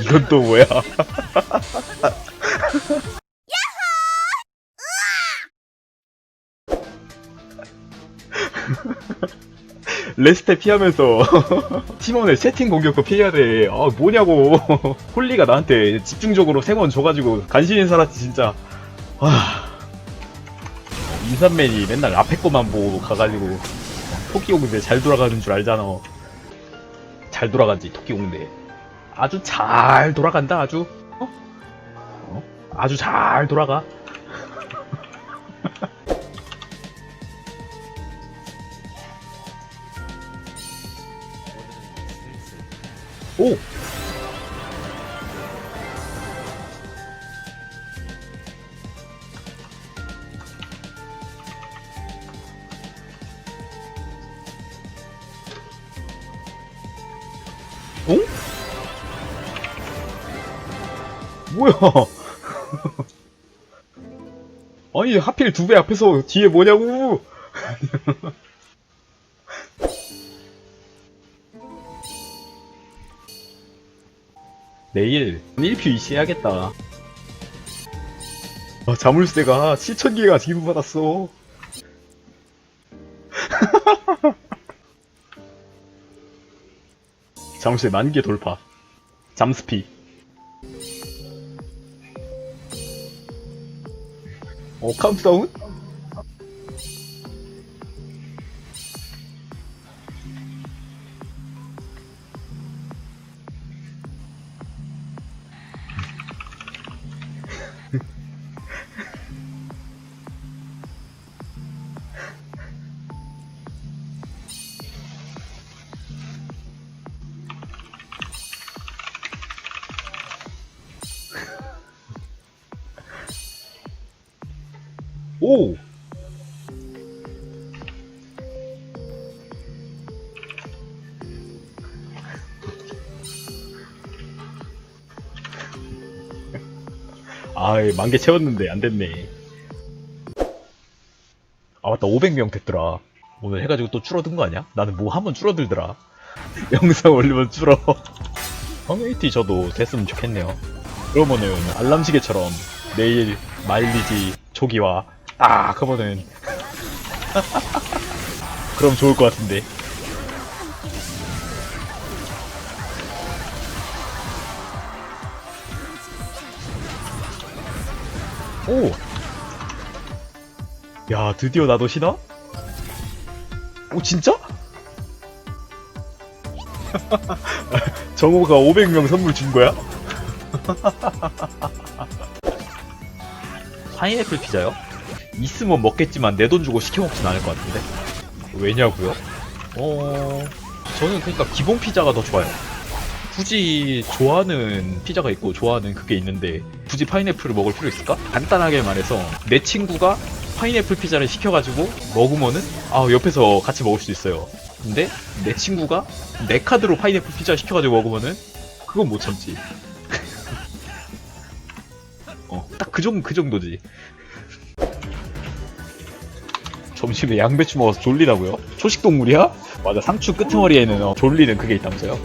이건 또 뭐야? 레스테 피하면서 팀원의 채팅 공격도 피해야 돼. 아 뭐냐고. 홀리가 나한테 집중적으로 생원 줘가지고 간신히 살았지 진짜. 와. 인삼맨이 맨날 앞에 거만 보고 가가지고 토끼 공대 잘 돌아가는 줄 알잖아. 잘 돌아가지 토끼 공대. 아주 잘 돌아간다 아주. 어? 어? 아주 잘 돌아가. 오! 뭐야? 아니 하필 두 배 앞에서 뒤에 뭐냐고? 내일 1표 이시 해야겠다. 아, 자물쇠가 7,000개가 지급받았어. 자물쇠 만 개 돌파. 잠스피. 어, 카운트다운? 오! 아이, 만개 채웠는데 안 됐네. 아, 맞다. 500명 됐더라. 오늘 해가지고 또 줄어든 거 아니야? 나는 뭐한번 줄어들더라. 영상 올리면 줄어. 커뮤니티 저도 됐으면 좋겠네요. 그러면은 알람 시계처럼 내일 마일리지 초기화 딱 하면은 그럼 좋을 것 같은데. 오! 야, 드디어 나도 신어? 오, 진짜? 정우가 500명 선물 준 거야? 파인애플 피자요? 있으면 먹겠지만 내 돈 주고 시켜 먹진 않을 것 같은데. 왜냐고요? 어, 저는 그러니까 기본 피자가 더 좋아요. 굳이 좋아하는 피자가 있고 좋아하는 그게 있는데 굳이 파인애플을 먹을 필요 있을까? 간단하게 말해서 내 친구가 파인애플 피자를 시켜가지고 먹으면은 아 옆에서 같이 먹을 수 있어요. 근데 내 친구가 내 카드로 파인애플 피자 시켜가지고 먹으면은 그건 못 참지. 어, 딱 그 정도 그 정도지. 점심에 양배추 먹어서 졸리다고요? 초식 동물이야? 맞아 상추 끄트머리에는 어, 졸리는 그게 있다면서요?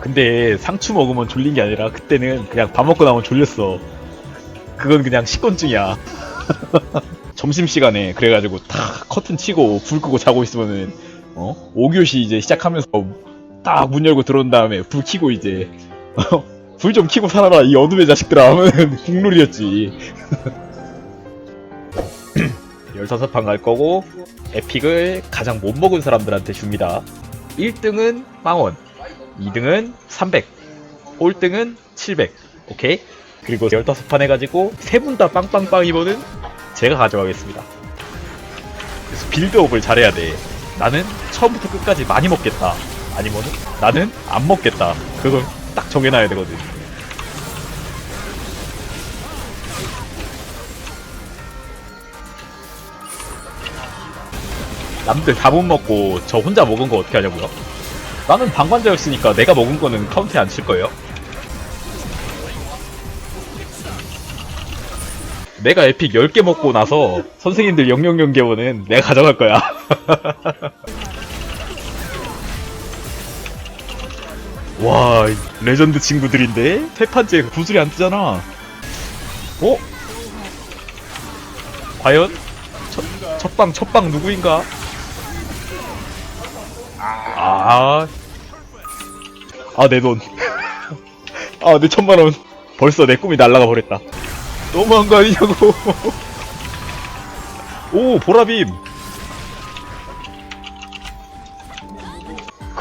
근데 상추 먹으면 졸린 게 아니라 그때는 그냥 밥 먹고 나면 졸렸어. 그건 그냥 식곤증이야. 점심시간에 그래가지고 탁 커튼 치고 불 끄고 자고 있으면은 어? 5교시 이제 시작하면서 딱 문 열고 들어온 다음에 불 켜고 이제 불 좀 켜고 살아라. 이 어둠의 자식들아. 하면 국룰이었지. 15판 갈 거고 에픽을 가장 못 먹은 사람들한테 줍니다. 1등은 빵원 2등은 300 꼴등은 700 오케이? 그리고 15판 해가지고 세 분 다 빵빵빵이면은 제가 가져가겠습니다. 그래서 빌드업을 잘해야 돼. 나는 처음부터 끝까지 많이 먹겠다. 아니면은 나는 안 먹겠다. 그걸 딱 정해놔야 되거든 남들 다 못 먹고 저 혼자 먹은 거 어떻게 하냐고요? 나는 방관자였으니까 내가 먹은 거는 카운트에 안 칠 거예요. 내가 에픽 10개 먹고 나서 선생님들 000개원은 내가 가져갈 거야. 와, 이 레전드 친구들인데? 세 판째 구슬이 안 뜨잖아. 어? 과연? 첫, 첫방, 첫방 누구인가? 아, 아, 내 돈. 아, 내 천만원. 벌써 내 꿈이 날아가 버렸다. 너무한 거 아니냐고. 오, 보라빔.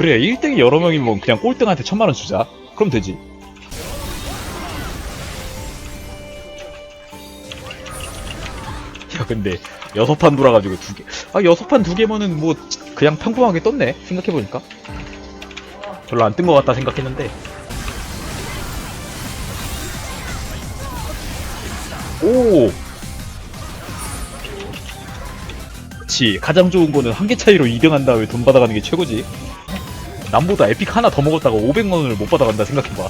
그래, 1등이 여러 명이면 그냥 꼴등한테 천만원 주자. 그럼 되지. 야, 근데, 여섯 판 돌아가지고 두 개. 아, 여섯 판 두 개면은 뭐, 그냥 평범하게 떴네. 생각해보니까. 별로 안 뜬 것 같다 생각했는데. 오! 그치. 가장 좋은 거는 한 개 차이로 2등 한 다음에 돈 받아가는 게 최고지. 남보다 에픽 하나 더 먹었다가 500만원을 못 받아간다 생각해봐.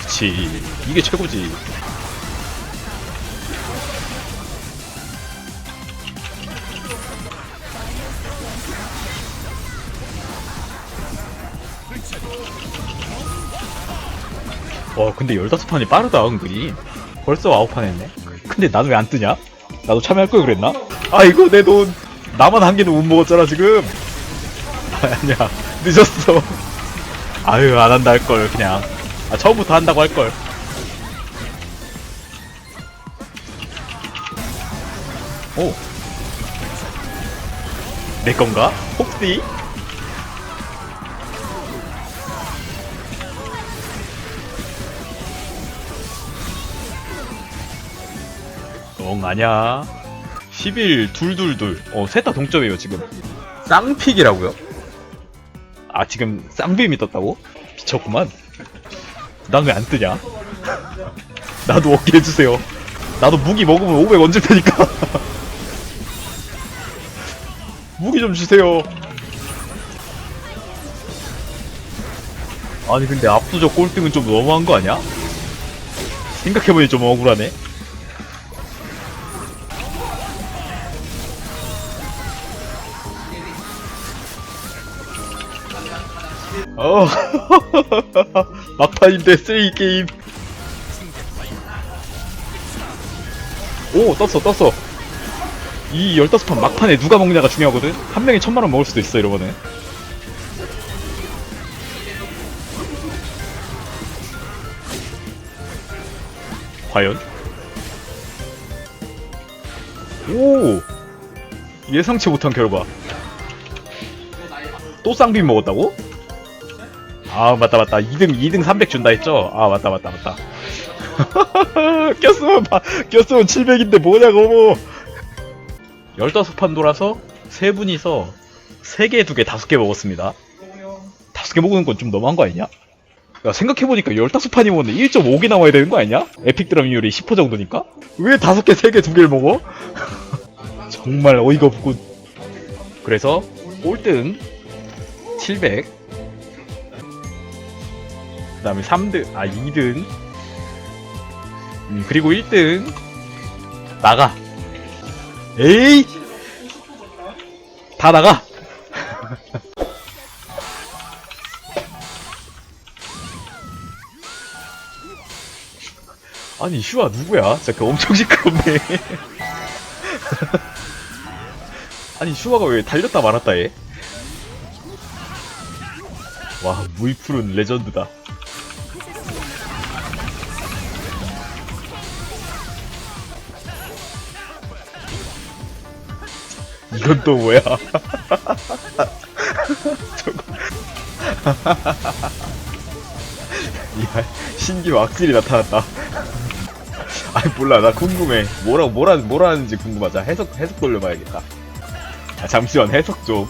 그치. 이게 최고지. 와, 근데 15판이 빠르다, 은근히. 벌써 9판 했네. 근데 나는 왜 안 뜨냐? 나도 참여할 걸 그랬나? 아, 이거 내 돈. 나만 한 개는 못 먹었잖아, 지금. 아, 아니야. 늦었어. 아유, 안 한다 할 걸, 그냥. 아, 처음부터 한다고 할 걸. 오. 내 건가? 혹시? 엉 아냐 11 둘둘둘 어 셋 다 동점이에요 지금 쌍픽이라고요? 아 지금 쌍빔이 떴다고? 미쳤구만 난 왜 안 뜨냐? 나도 얻게 해주세요 나도 무기 먹으면 500 얹을 테니까 무기 좀 주세요 아니 근데 압도적 꼴등은 좀 너무한 거 아니야? 생각해보니 좀 억울하네 어. 막판인데 쓰레기 게임. 오 떴어 떴어. 이 15판 막판에 누가 먹냐가 중요하거든? 한 명이 천만원 먹을 수도 있어 이러면은. 과연? 오! 예상치 못한 결과. 또 쌍빔 먹었다고? 아 맞다 맞다 2등 2등 300 준다 했죠? 아 맞다 맞다 맞다 꼈으면 봐 꼈으면 700인데 뭐냐고 15판 돌아서 세 분이서 3개, 2개, 5개 먹었습니다 5개 먹는 건 좀 너무한 거 아니냐? 야 생각해보니까 15판이면 1.5개 나와야 되는 거 아니냐? 에픽 드라미율이 10% 정도니까? 왜 5개, 3개, 2개를 먹어? 정말 어이가 없고 그래서 꼴등 700그 다음에 3등, 아, 2등. 음, 그리고 1등. 나가. 에이! 다 나가! 아니, 슈아 누구야? 진짜 그 엄청 시끄럽네. 아니, 슈아가 왜 달렸다 말았다 해? 와, 무이풀은 레전드다. 이건 또 뭐야? 저거. 야, 신기 확실히 나타났다. 아니 몰라 나 궁금해 뭐라 뭐라 뭐라는지 궁금하자 해석 해석 돌려봐야겠다. 아, 잠시만 해석 좀.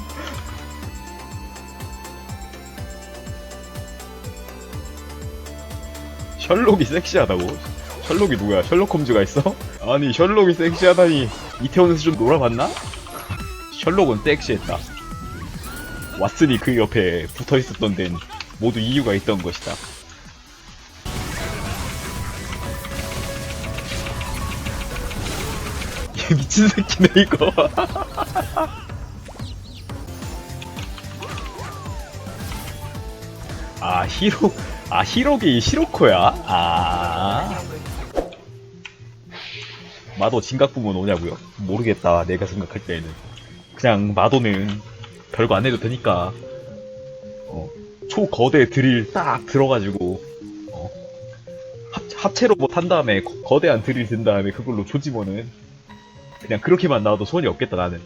셜록이 섹시하다고? 셜록이 누구야? 셜록 홈즈가 있어? 아니 셜록이 섹시하다니 이태원에서 좀 놀아봤나? 셜록은 섹시했다. 왓슨이 그 옆에 붙어 있었던 데는 모두 이유가 있던 것이다. 얘 미친 새끼네 이거. 아 히로 아 히로기 히로코야. 아 마도 진각 부분 오냐고요? 모르겠다. 내가 생각할 때에는. 그냥 마도는 별거 안 해도 되니까 어, 초거대 드릴 딱 들어가지고 어, 합, 합체로 뭐 탄 다음에 거- 거대한 드릴 든 다음에 그걸로 조지면은 그냥 그렇게만 나와도 손이 없겠다 나는